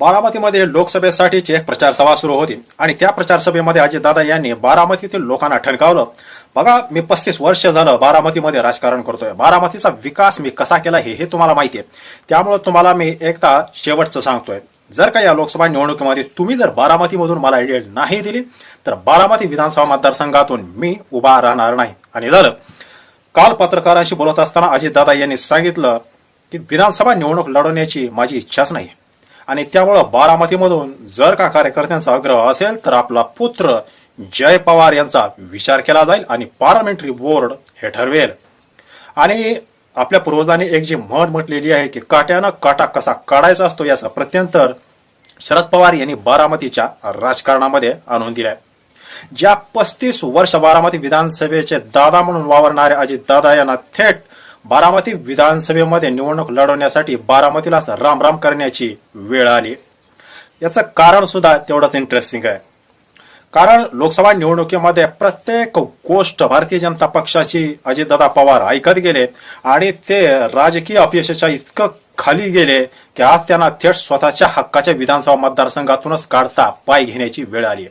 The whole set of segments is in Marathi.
बारामतीमध्ये लोकसभेसाठीची एक प्रचार सभा सुरू होती आणि त्या प्रचार सभेमध्ये अजितदादा यांनी बारामतीतील लोकांना ठणकावलं. बघा मी पस्तीस वर्ष झालं बारामतीमध्ये राजकारण करतोय. बारामतीचा विकास मी कसा केला हे हे तुम्हाला माहिती आहे. त्यामुळे तुम्हाला मी एकदा शेवटचं सांगतोय. जर का या लोकसभा निवडणुकीमध्ये तुम्ही जर बारामतीमधून मला लीड नाही दिली तर बारामती विधानसभा मतदारसंघातून मी उभा राहणार नाही. आणि झालं. काल पत्रकारांशी बोलत असताना अजितदादा यांनी सांगितलं की विधानसभा निवडणूक लढवण्याची माझी इच्छाच नाही. आणि त्यामुळं बारामतीमधून जर का कार्यकर्त्यांचा आग्रह असेल तर आपला पुत्र जय पवार यांचा विचार केला जाईल आणि पार्लमेंटरी बोर्ड हे ठरवेल. आणि आपल्या पूर्वजांनी एक जी म्हण म्हटलेली आहे की काट्यानं काटा कसा काढायचा असतो याचा प्रत्यंतर शरद पवार यांनी बारामतीच्या राजकारणामध्ये आणून दिलाय. ज्या पस्तीस वर्ष बारामती विधानसभेचे दादा म्हणून वावरणारे अजित दादा यांना थेट बारामती विधानसभेमध्ये निवडणूक लढवण्यासाठी बारामतीला रामराम करण्याची वेळ आली. याचं कारण सुद्धा तेवढंच इंटरेस्टिंग आहे. कारण लोकसभा निवडणुकीमध्ये प्रत्येक गोष्ट भारतीय जनता पक्षाची अजितदादा पवार ऐकत गेले आणि ते राजकीय अपयशाच्या इतकं खाली गेले की आज त्यांना थेट स्वतःच्या हक्काच्या विधानसभा मतदारसंघातूनच काढता पाय घेण्याची वेळ आली.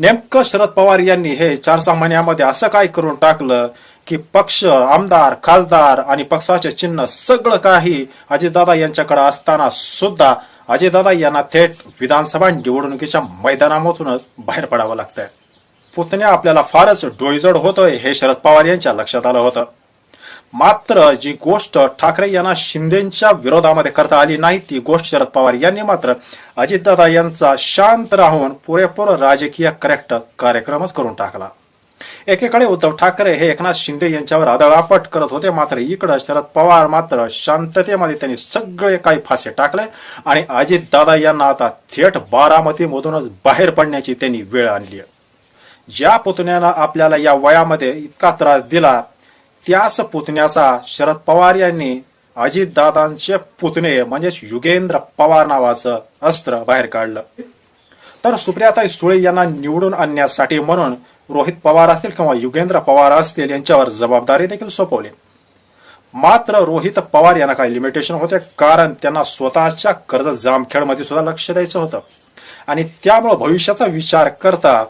नेमकं शरद पवार यांनी हे चार सहा महिन्यामध्ये असं काय करून टाकलं? की पक्ष आमदार खासदार आणि पक्षाचे चिन्ह सगळं काही अजितदादा यांच्याकडे असताना सुद्धा अजितदादा यांना थेट विधानसभा निवडणुकीच्या मैदानामधूनच बाहेर पडावं लागतंय. पुतण्या आपल्याला फारच डोईजड होतोय हे शरद पवार यांच्या लक्षात आलं होतं. मात्र जी गोष्ट ठाकरे यांना शिंदेच्या विरोधामध्ये करता आली नाही ती गोष्ट शरद पवार यांनी मात्र अजितदादा यांचा शांत राहून पुरेपूर राजकीय करेक्ट कार्यक्रमच करून टाकला. एकीकडे उद्धव ठाकरे हे एकनाथ शिंदे यांच्यावर आदळापट करत होते मात्र इकडं शरद पवार मात्र शांततेमध्ये त्यांनी सगळे काही फासे टाकले आणि अजितदादा यांना आता थेट बारामतीमधूनच बाहेर पडण्याची त्यांनी वेळ आणली ज्या पुतण्यानं आपल्याला या वयामध्ये इतका त्रास दिला त्याच पुतण्याचा शरद पवार यांनी अजितदादांचे पुतणे म्हणजेच युगेंद्र पवार नावाचं अस्त्र बाहेर काढलं. तर सुप्रियाताई सुळे यांना निवडून आणण्यासाठी म्हणून रोहित पवार असतील किंवा युगेंद्र पवार असतील यांच्यावर जबाबदारी देखील सोपवली. मात्र रोहित पवार यांना काही लिमिटेशन होते कारण त्यांना स्वतःच्या कर्ज जामखेडमध्ये सुद्धा लक्ष द्यायचं होतं. आणि त्यामुळे भविष्याचा विचार करता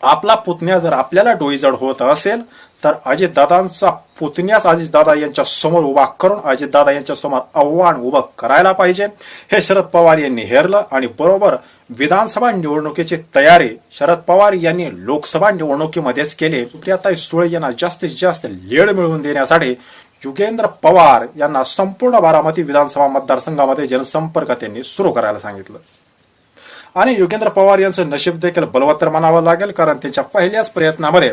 आपला पुतण्या जर आपल्याला डोईजड होत असेल तर अजितदादांचा पुतण्यास अजितदादा यांच्या समोर उभा करून अजितदादा यांच्या समोर आव्हान उभं करायला पाहिजे. हे शरद पवार यांनी हेरलं आणि बरोबर विधानसभा निवडणुकीची तयारी शरद पवार यांनी लोकसभा निवडणुकीमध्येच केली. सुप्रियाताई सुळे यांना जास्तीत जास्त लेड मिळवून देण्यासाठी युगेंद्र पवार यांना संपूर्ण बारामती विधानसभा मतदारसंघामध्ये जनसंपर्क त्यांनी सुरू करायला सांगितलं. आणि योगेंद्र पवार यांचं नशीब देखील बलवत्तर म्हणावं लागेल कारण त्यांच्या पहिल्याच प्रयत्नामध्ये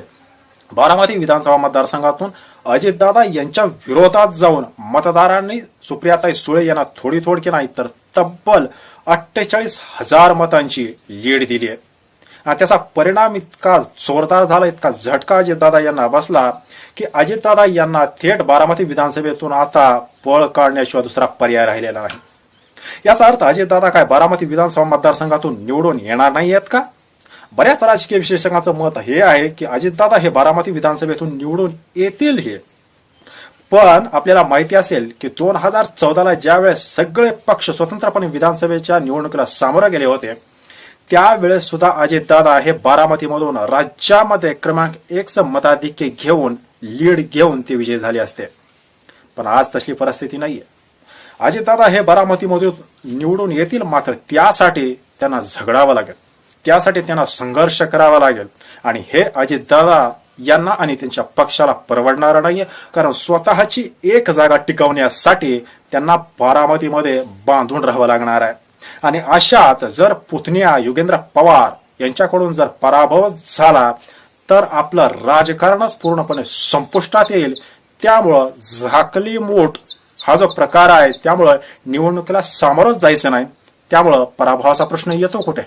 बारामती विधानसभा मतदारसंघातून अजितदादा यांच्या विरोधात जाऊन मतदारांनी सुप्रियाताई सुळे यांना थोडी थोडकी नाही तर तब्बल अठ्ठेचाळीस हजार मतांची लीड दिली आहे. आणि त्याचा परिणाम इतका जोरदार झाला इतका झटका अजितदादा यांना बसला की अजितदादा यांना थेट बारामती विधानसभेतून आता पळ काढण्याशिवाय दुसरा पर्याय राहिलेला नाही. याचा अर्थ अजितदादा काय बारामती विधानसभा मतदारसंघातून निवडून येणार नाही आहेत का? बऱ्याच राजकीय विशेषकांचं मत हे आहे की अजितदादा हे बारामती विधानसभेतून निवडून येतील हे. पण आपल्याला माहिती असेल की दोन हजार चौदाला ज्यावेळेस सगळे पक्ष स्वतंत्रपणे विधानसभेच्या निवडणुकीला सामोरे गेले होते त्यावेळेस सुद्धा अजितदादा हे बारामतीमधून राज्यामध्ये क्रमांक एकच मताधिक्य घेऊन लीड घेऊन ते विजयी झाले असते. पण आज तशी परिस्थिती नाहीये. अजितदादा हे बारामतीमध्ये निवडून येतील मात्र त्यासाठी त्यांना झगडावं लागेल. त्यासाठी त्यांना संघर्ष करावा लागेल. आणि हे अजितदादा यांना आणि त्यांच्या पक्षाला परवडणार नाहीये कारण स्वतःची एक जागा टिकवण्यासाठी त्यांना बारामतीमध्ये बांधून राहावं लागणार आहे. आणि अशात जर पुतण्या युगेंद्र पवार यांच्याकडून जर पराभव झाला तर आपलं राजकारणच पूर्णपणे संपुष्टात येईल. त्यामुळं झाकली मोठ हा जो प्रकार आहे त्यामुळं निवडणुकीला सामोरच जायचं नाही. त्यामुळं पराभवाचा प्रश्न येतो कुठे?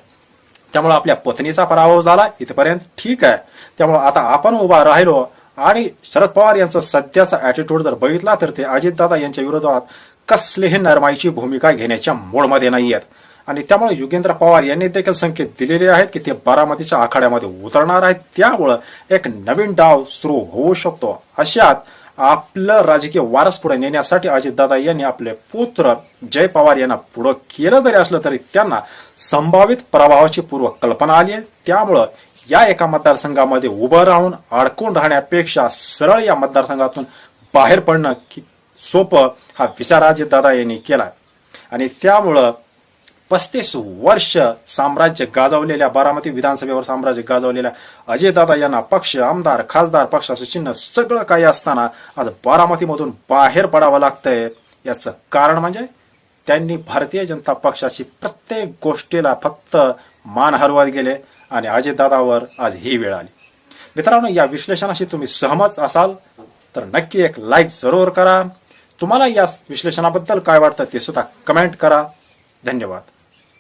त्यामुळं आपल्या पत्नीचा पराभव झाला इथपर्यंत ठीक आहे. त्यामुळं आता आपण उभा राहिलो आणि शरद पवार यांचा सध्याचा ॲटिट्यूड जर बघितला तर ते अजितदादा यांच्या विरोधात कसलीही नरमाईची भूमिका घेण्याच्या मूडमध्ये नाही आहेत. आणि त्यामुळे युगेंद्र पवार यांनी देखील संकेत दिलेले आहेत की ते बारामतीच्या आखाड्यामध्ये उतरणार आहेत. त्यामुळं एक नवीन डाव सुरू होऊ शकतो. अशात आपलं राजकीय वारस पुढे नेण्यासाठी अजितदादा यांनी आपले पुत्र जय पवार यांना पुढं केलं जरी असलं तरी त्यांना संभावित प्रभावाची पूर्व कल्पना आली आहे. त्यामुळं या एका मतदारसंघामध्ये उभं राहून अडकून राहण्यापेक्षा सरळ या मतदारसंघातून बाहेर पडणं सोपं हा विचार अजितदादा यांनी केला आणि त्यामुळं पस्तीस वर्ष साम्राज्य गाजवलेल्या बारामती विधानसभेवर साम्राज्य गाजवलेल्या अजयदादा यांना पक्ष आमदार खासदार पक्षाचं चिन्ह सगळं काही असताना आज बारामतीमधून बाहेर पडावं लागतंय. याचं कारण म्हणजे त्यांनी भारतीय जनता पक्षाची प्रत्येक गोष्टीला फक्त मान हरवत गेले आणि अजयदादावर आज ही वेळ आली. मित्रांनो या विश्लेषणाशी तुम्ही सहमत असाल तर नक्की एक लाईक जरूर करा. तुम्हाला या विश्लेषणाबद्दल काय वाटतं ते सुद्धा कमेंट करा. धन्यवाद.